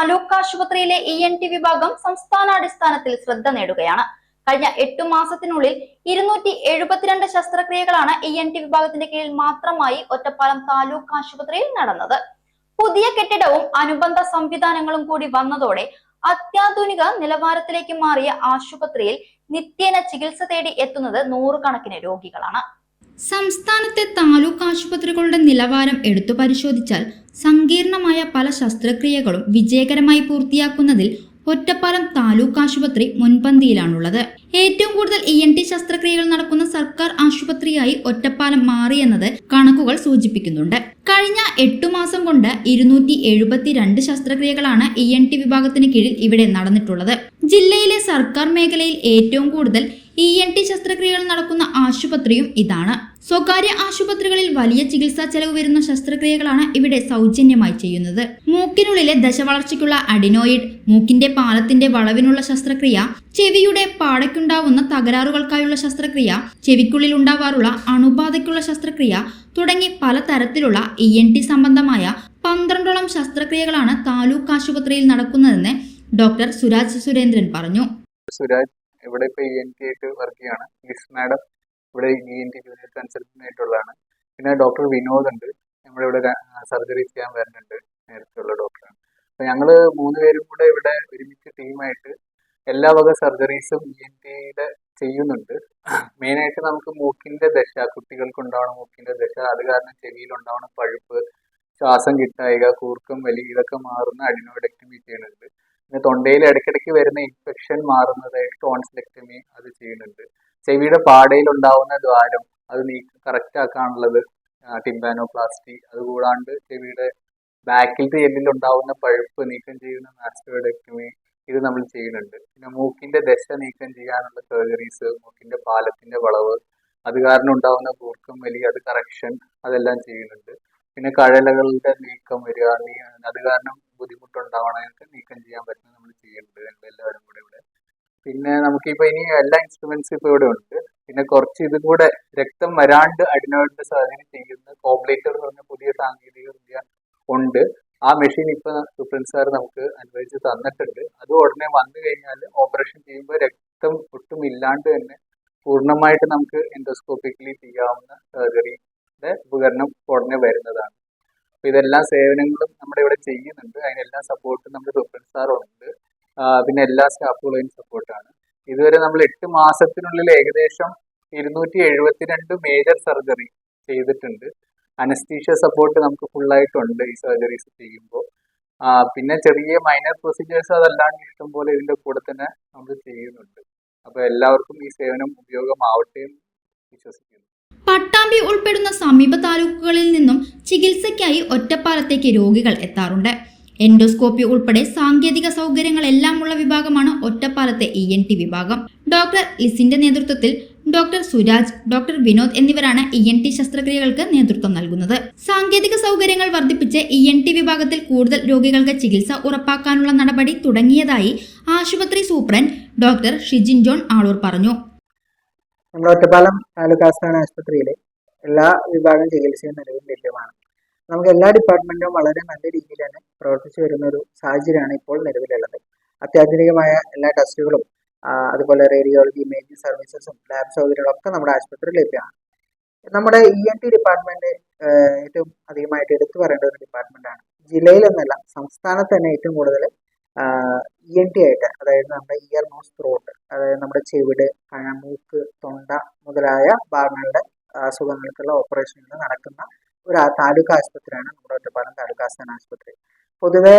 താലൂക്ക് ആശുപത്രിയിലെ E N T വിഭാഗം സംസ്ഥാനാടിസ്ഥാനത്തിൽ ശ്രദ്ധ നേടുകയാണ്. കഴിഞ്ഞ എട്ടു മാസത്തിനുള്ളിൽ ഇരുന്നൂറ്റി എഴുപത്തിരണ്ട് ശസ്ത്രക്രിയകളാണ് ഇ എൻ ടി വിഭാഗത്തിന്റെ കീഴിൽ മാത്രമായി ഒറ്റപ്പാലം താലൂക്ക് ആശുപത്രിയിൽ നടന്നത്. പുതിയ കെട്ടിടവും അനുബന്ധ സംവിധാനങ്ങളും കൂടി വന്നതോടെ അത്യാധുനിക നിലവാരത്തിലേക്ക് മാറിയ ആശുപത്രിയിൽ നിത്യേന ചികിത്സ തേടി എത്തുന്നത് നൂറുകണക്കിന് രോഗികളാണ്. സംസ്ഥാനത്തെ താലൂക്ക് ആശുപത്രികളുടെ നിലവാരം എടുത്തു പരിശോധിച്ചാൽ സങ്കീർണമായ പല ശസ്ത്രക്രിയകളും വിജയകരമായി പൂർത്തിയാക്കുന്നതിൽ ഒറ്റപ്പാലം താലൂക്ക് ആശുപത്രി മുൻപന്തിയിലാണുള്ളത്. ഏറ്റവും കൂടുതൽ ഇ എൻ ടി ശസ്ത്രക്രിയകൾ നടക്കുന്ന സർക്കാർ ആശുപത്രിയായി ഒറ്റപ്പാലം മാറിയെന്നത് കണക്കുകൾ സൂചിപ്പിക്കുന്നുണ്ട്. കഴിഞ്ഞ എട്ടു മാസം കൊണ്ട് ഇരുന്നൂറ്റി എഴുപത്തിരണ്ട് ശസ്ത്രക്രിയകളാണ് ഇ എൻ ടി വിഭാഗത്തിന് കീഴിൽ ഇവിടെ നടന്നിട്ടുള്ളത്. ജില്ലയിലെ സർക്കാർ മേഖലയിൽ ഏറ്റവും കൂടുതൽ ഇ എൻ ടി ശസ്ത്രക്രിയകൾ നടക്കുന്ന ആശുപത്രിയും ഇതാണ്. സ്വകാര്യ ആശുപത്രികളിൽ വലിയ ചികിത്സാ ചെലവ് വരുന്ന ശസ്ത്രക്രിയകളാണ് ഇവിടെ സൗജന്യമായി ചെയ്യുന്നത്. മൂക്കിനുള്ളിലെ ദശവളർച്ചയ്ക്കുള്ള അഡിനോയിഡ് മൂക്കിന്റെ പാലത്തിന്റെ വളവിനുള്ള ശസ്ത്രക്രിയ ചെവിയുടെ പാടയ്ക്കുണ്ടാവുന്ന തകരാറുകൾക്കായുള്ള ശസ്ത്രക്രിയ ചെവിക്കുള്ളിൽ ഉണ്ടാവാറുള്ള അണുബാധയ്ക്കുള്ള ശസ്ത്രക്രിയ തുടങ്ങി പലതരത്തിലുള്ള ഇ എൻ ടി സംബന്ധമായ പന്ത്രണ്ടോളം ശസ്ത്രക്രിയകളാണ് താലൂക്ക് ആശുപത്രിയിൽ നടക്കുന്നതെന്ന് ഡോക്ടർ സുരാജ് സുരേന്ദ്രൻ പറഞ്ഞു. സുരാജ് ഇവിടെ ഇപ്പോൾ ഇ എൻ ടി ആയിട്ട് വർക്ക് ചെയ്യാണ്. ലിസ് മാഡം ഇവിടെ E N T junior consultant ആയിട്ടുള്ളതാണ്. പിന്നെ ഡോക്ടർ വിനോദ് ഉണ്ട്. നമ്മളിവിടെ സർജറി ചെയ്യാൻ വരുന്നുണ്ട്. നേരത്തെയുള്ള ഡോക്ടറാണ് അപ്പോൾ ഞങ്ങൾ മൂന്ന് പേരും കൂടെ ഇവിടെ ഒരുമിച്ച് ടീമായിട്ട് എല്ലാ വക സർജറീസും ഇ എൻ ടിയുടെ ചെയ്യുന്നുണ്ട്. മെയിനായിട്ട് നമുക്ക് മൂക്കിന്റെ ദശ കുട്ടികൾക്ക് ഉണ്ടാവണ മൂക്കിന്റെ ദശ. അത് കാരണം ചെവിയിൽ ഉണ്ടാവണം പഴുപ്പ് ശ്വാസം കിട്ടായിക കൂർക്കം വലി ഇതൊക്കെ മാറുന്ന അഡിനോയിഡക്ടമി ചെയ്യുന്നുണ്ട് പിന്നെ തൊണ്ടയിൽ ഇടയ്ക്കിടയ്ക്ക് വരുന്ന ഇൻഫെക്ഷൻ മാറുന്നതായിട്ട് ടോൺസിലെക്ടമി അത് ചെയ്യുന്നുണ്ട്. ചെവിയുടെ പാടയിൽ ഉണ്ടാവുന്ന ദ്വാരം അത് നീ കറക്റ്റ് ആക്കാനുള്ളത് ടിംബാനോപ്ലാസ്റ്റി അതുകൂടാണ്ട് ചെവിയുടെ ബാക്കിലത്തെ എല്ലിൽ ഉണ്ടാവുന്ന പഴുപ്പ് നീക്കം ചെയ്യുന്ന മാസ്റ്റോയിഡക്ടമി ഇത് നമ്മൾ ചെയ്യുന്നുണ്ട്. പിന്നെ മൂക്കിന്റെ ദശ നീക്കം ചെയ്യാനുള്ള സർജറീസ് മൂക്കിന്റെ പാലത്തിന്റെ വളവ് അത് കാരണം ഉണ്ടാവുന്ന കൂർക്കം വലി അത് കറക്ഷൻ അതെല്ലാം ചെയ്യുന്നുണ്ട്. പിന്നെ കഴലകളുടെ നീക്കം വരിക അത് കാരണം ബുദ്ധിമുട്ടുണ്ടാവണതൊക്കെ നീക്കം ചെയ്യാൻ പറ്റുന്നത് നമ്മൾ ചെയ്യുന്നുണ്ട്. എല്ലാവരും കൂടെ ഇവിടെ. പിന്നെ നമുക്കിപ്പോൾ ഇനി എല്ലാ ഇൻസ്ട്രുമെന്റ്സും ഇപ്പൊ ഇവിടെ ഉണ്ട്. പിന്നെ കുറച്ച് ഇതും കൂടെ രക്തം വരാണ്ട് അഡിനോയിഡിന്റെ സാധനം ചെയ്യുന്ന കോംപ്ലേറ്റർ എന്ന് പറഞ്ഞ പുതിയ സാങ്കേതിക വിദ്യ ഉണ്ട്. ആ മെഷീൻ ഇപ്പൊ സുപ്രൻ സാർ നമുക്ക് അനുവദിച്ച് തന്നിട്ടുണ്ട്. അത് ഉടനെ വന്നു കഴിഞ്ഞാൽ ഓപ്പറേഷൻ ചെയ്യുമ്പോൾ രക്തം ഒട്ടും ഇല്ലാണ്ട് തന്നെ പൂർണമായിട്ട് നമുക്ക് എൻഡോസ്കോപ്പിക്കലി ചെയ്യാവുന്ന സർജറിയുടെ ഉപകരണം ഉടനെ വരുന്നതാണ്. അപ്പൊ ഇതെല്ലാം സേവനങ്ങളും നമ്മുടെ ഇവിടെ ചെയ്യുന്നുണ്ട്. അതിനെല്ലാം സപ്പോർട്ടും നമ്മുടെ സാർ ഉണ്ട് പിന്നെ എല്ലാ സ്റ്റാഫുകളെയും സപ്പോർട്ടാണ്. ഇതുവരെ നമ്മൾ എട്ട് മാസത്തിനുള്ളിൽ ഏകദേശം ഇരുന്നൂറ്റി എഴുപത്തിരണ്ട് മേജർ സർജറി ചെയ്തിട്ടുണ്ട്. അനസ്തീഷ്യ സപ്പോർട്ട് നമുക്ക് ഫുള്ളായിട്ടുണ്ട് ഈ സർജറീസ് ചെയ്യുമ്പോൾ. പിന്നെ ചെറിയ മൈനർ പ്രൊസീജിയേഴ്സ് അതല്ലാണ്ട് ഇഷ്ടംപോലെ ഇതിന്റെ കൂടെ തന്നെ നമ്മൾ ചെയ്യുന്നുണ്ട്. അപ്പോൾ എല്ലാവർക്കും ഈ സേവനം ഉപയോഗമാവട്ടെ വിശ്വസിക്കുന്നു. പട്ടാമ്പി ഉൾപ്പെടുന്ന സമീപ താലൂക്കുകളിൽ നിന്നും ചികിത്സയ്ക്കായി ഒറ്റപ്പാലത്തേക്ക് രോഗികൾ എത്താറുണ്ട്. എൻഡോസ്കോപ്പി ഉൾപ്പെടെ സാങ്കേതിക സൗകര്യങ്ങളെല്ലാം ഉള്ള വിഭാഗമാണ് ഒറ്റപ്പാലത്തെ ഇ എൻ ടി വിഭാഗം. ഡോക്ടർ ലിസിന്റെ നേതൃത്വത്തിൽ ഡോക്ടർ സുരാജ് ഡോക്ടർ വിനോദ് എന്നിവരാണ് ഇ എൻ ടി ശസ്ത്രക്രിയകൾക്ക് നേതൃത്വം നൽകുന്നത്. സാങ്കേതിക സൗകര്യങ്ങൾ വർദ്ധിപ്പിച്ച് ഇ എൻ ടി വിഭാഗത്തിൽ കൂടുതൽ രോഗികൾക്ക് ചികിത്സ ഉറപ്പാക്കാനുള്ള നടപടി തുടങ്ങിയതായി ആശുപത്രി superintendent doctor Shijin John Aloor പറഞ്ഞു. നമ്മുടെ ഒറ്റപ്പാലം താലൂക്ക് ആസ്ഥാന ആശുപത്രിയിൽ എല്ലാ വിഭാഗം ചികിത്സയും നിലവിൽ ലഭ്യമാണ്. നമുക്ക് എല്ലാ ഡിപ്പാർട്ട്മെന്റും വളരെ നല്ല രീതിയിൽ തന്നെ പ്രവർത്തിച്ചു വരുന്ന ഒരു സാഹചര്യമാണ് ഇപ്പോൾ നിലവിലുള്ളത്. അത്യാധുനികമായ എല്ലാ ടെസ്റ്റുകളും അതുപോലെ റേഡിയോളജി ഇമേജിംഗ് സർവീസസും ലാബ് സൗകര്യങ്ങളൊക്കെ നമ്മുടെ ആശുപത്രിയിൽ ലഭ്യമാണ്. നമ്മുടെ ഇ എൻ ടി ഡിപ്പാർട്ട്മെന്റ് ഏറ്റവും അധികമായിട്ട് എടുത്തു പറയേണ്ട ഒരു ഡിപ്പാർട്ട്മെന്റാണ്. ജില്ലയിലെന്നല്ല സംസ്ഥാനത്ത് തന്നെ ഏറ്റവും കൂടുതൽ ഇ എൻ ടി ആയിട്ട് അതായത് നമ്മുടെ ഇയർ നോസ് ത്രോട്ട് അതായത് നമ്മുടെ ചെവിട് മൂക്ക് തൊണ്ട മുതലായ ഭാഗങ്ങളുടെ അസുഖങ്ങൾക്കുള്ള ഓപ്പറേഷനുകൾ നടക്കുന്ന ഒരു താലൂക്ക് ആശുപത്രിയാണ് നമ്മുടെ ഒറ്റപ്പാലം താലൂക്ക് ആസ്ഥാന ആശുപത്രി. പൊതുവെ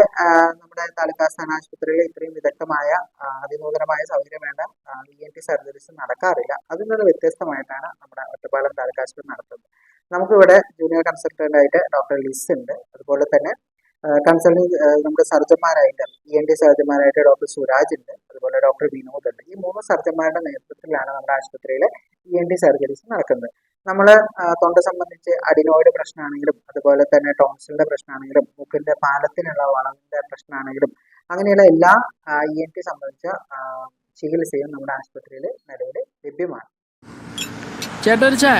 നമ്മുടെ താലൂക്ക് ആസ്ഥാന ആശുപത്രിയിൽ ഇത്രയും വിദഗ്ധമായ അതിനൂതനമായ സൗകര്യം വേണ്ട ഇ എൻ ടി സർജറീസ് നടക്കാറില്ല. അതിൽ നിന്ന് വ്യത്യസ്തമായിട്ടാണ് നമ്മുടെ ഒറ്റപ്പാലം താലൂക്ക് ആശുപത്രി നടത്തുന്നത്. നമുക്കിവിടെ ജൂനിയർ കൺസൾട്ടന്റ് ആയിട്ട് ഡോക്ടർ ലിസ് ഉണ്ട്. അതുപോലെ തന്നെ കൺസൾട്ടിങ് നമ്മുടെ സർജന്മാരായിട്ട് ഇ എൻ ഡി സർജന്മാരായിട്ട് ഡോക്ടർ സുരാജ് ഉണ്ട്. അതുപോലെ ഡോക്ടർ വിനോദ് ഉണ്ട്. ഈ മൂന്ന് സർജന്മാരുടെ നേതൃത്വത്തിലാണ് നമ്മുടെ ആശുപത്രിയിൽ ഇ എൻ ഡി സർജറീസ് നടക്കുന്നത്. നമ്മൾ തൊണ്ട സംബന്ധിച്ച് അഡിനോയിഡ് പ്രശ്നമാണെങ്കിലും അതുപോലെ തന്നെ ടോൺസിലിന്റെ പ്രശ്നമാണെങ്കിലും മൂക്കിന്റെ പാലത്തിനുള്ള വളവിന്റെ പ്രശ്നമാണെങ്കിലും അങ്ങനെയുള്ള എല്ലാ ഇ എൻ ടി സംബന്ധിച്ച ചികിത്സയും നമ്മുടെ ആശുപത്രിയിൽ നിലവിൽ ലഭ്യമാണ്. ചേട്ടാ ഒരു ചായ?